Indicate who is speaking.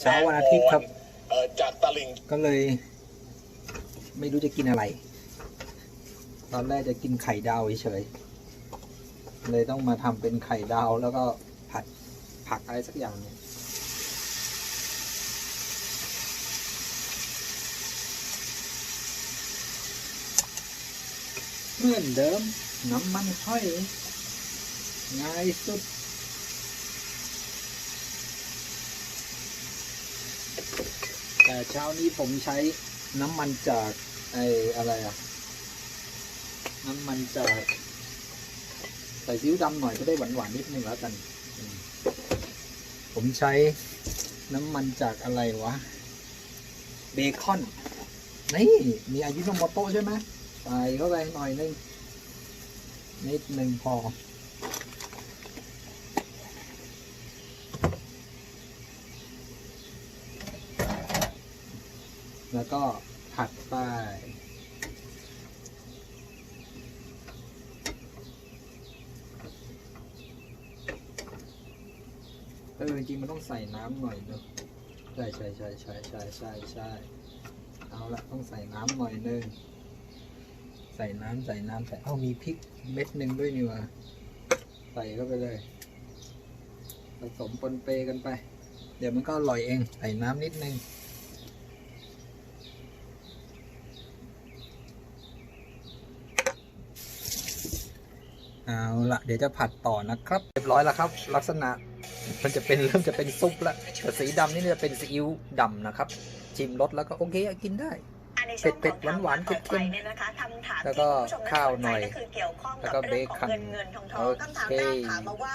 Speaker 1: เช้าวันอาทิตย์ครับ
Speaker 2: เอ่อจากตลิ่ง
Speaker 1: ก็เลย ไม่รู้จะกินอะไร ตอนแรกจะกินไข่ดาวเฉยๆเลยต้องมาทำเป็นไข่ดาวแล้วก็ผัดผักอะไรสักอย่างเนี่ยเหมือนเดิมน้ำมันห้อยง่ายสุด แต่ เช้านี้ผมใช้น้ำมันจากไอ้อะไรอะน้ำมันจากใส่ซีอิ๊วดำหน่อยก็ได้หวานๆนิดนึงแล้วกัน ผมใช้น้ำมันจากอะไรวะ เบคอน นี่ มีอายุโนโมโตะใช่ไหมใส่เข้าไปหน่อยนึงนิดหนึ่งพอ แล้วก็ผัดไปเออจริงมันต้องใส่น้ำหน่อยเนอะใช่ใช่ใช่ใช่ใช่ใช่ใช่เอาละต้องใส่น้ำหน่อยนึงใส่น้ำใส่น้ำใส่เอ้ามีพริกเม็ดหนึ่งด้วยนี่ว่าใส่เข้าไปเลยผสมปนเปกันไป เดี๋ยวมันก็อร่อยเอง ใส่น้ำนิดนึง เอาละเดี๋ยวจะผัดต่อนะครับ เรียบร้อยแล้วครับ ลักษณะมันจะเป็นเริ่มจะเป็นซุปแล้วแต่สีดำนี่จะเป็นซีอิ๊วดำนะครับชิมรสแล้วก็โอเคอะกินได้
Speaker 3: เผ็ด
Speaker 1: เผ็
Speaker 3: เผ็
Speaker 1: ด
Speaker 3: ด
Speaker 1: ๆ
Speaker 3: หวาน
Speaker 1: ห
Speaker 3: ห
Speaker 1: วา
Speaker 3: วานน
Speaker 1: ๆ
Speaker 3: ๆ
Speaker 1: เค็
Speaker 3: เค็
Speaker 1: ม
Speaker 3: ม
Speaker 1: ๆ
Speaker 3: ๆ
Speaker 1: แล้
Speaker 3: แล้วว
Speaker 1: ก็
Speaker 3: ก็
Speaker 1: ข้า
Speaker 3: ข้าวว
Speaker 1: ห
Speaker 3: ห
Speaker 1: น่
Speaker 3: น่
Speaker 1: อ
Speaker 3: อยย
Speaker 1: แล้
Speaker 3: แล้วว
Speaker 1: ก็
Speaker 3: ก็
Speaker 1: เบ
Speaker 3: เบ
Speaker 1: ค
Speaker 3: ค
Speaker 1: อ
Speaker 3: อนน
Speaker 1: โอ
Speaker 3: โอ
Speaker 1: เค
Speaker 3: เค
Speaker 1: ถามว่า